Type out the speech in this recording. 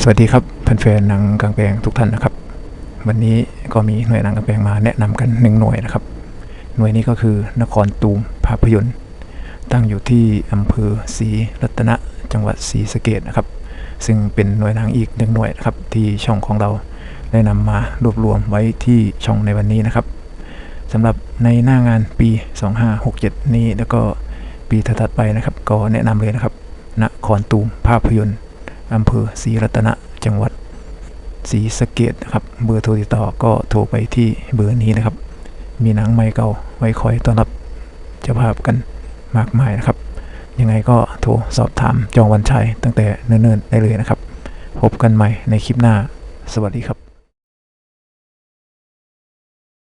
สวัสดีครับแฟนๆหนังกลางแปลงทุกท่านนะครับ วันนี้ก็มีหน่วยหนังกลางแปลงมาแนะนำกันหนึ่งหน่วยนะครับ หน่วยนี้ก็คือนครตูมภาพยนตร์ ตั้งอยู่ที่อำเภอศรีรัตนะจังหวัดศรีสะเกดนะครับ ซึ่งเป็นหน่วยหนังอีกหนึ่งหน่วยนะครับที่ช่องของเราได้นำมารวบรวมไว้ที่ช่องในวันนี้นะครับสำหรับในหน้างานปี 2567 นี้แล้วก็ ปีถัดไปนะครับ ก็แนะนำเลยนะครับนครตูมภาพยนตร์อำเภอศรีรัตนะจังหวัดศรีสะเกดนะครับ เบอร์โทรติดต่อก็โทรไปที่เบอร์นี้นะครับ มีหนังใหม่เก่าไว้คอยต้อนรับเจ้าภาพกันมากมายนะครับ ยังไงก็โทรสอบถามจองวันชัยตั้งแต่เนิ่นๆได้เลยนะครับ พบกันใหม่ในคลิปหน้า สวัสดีครับ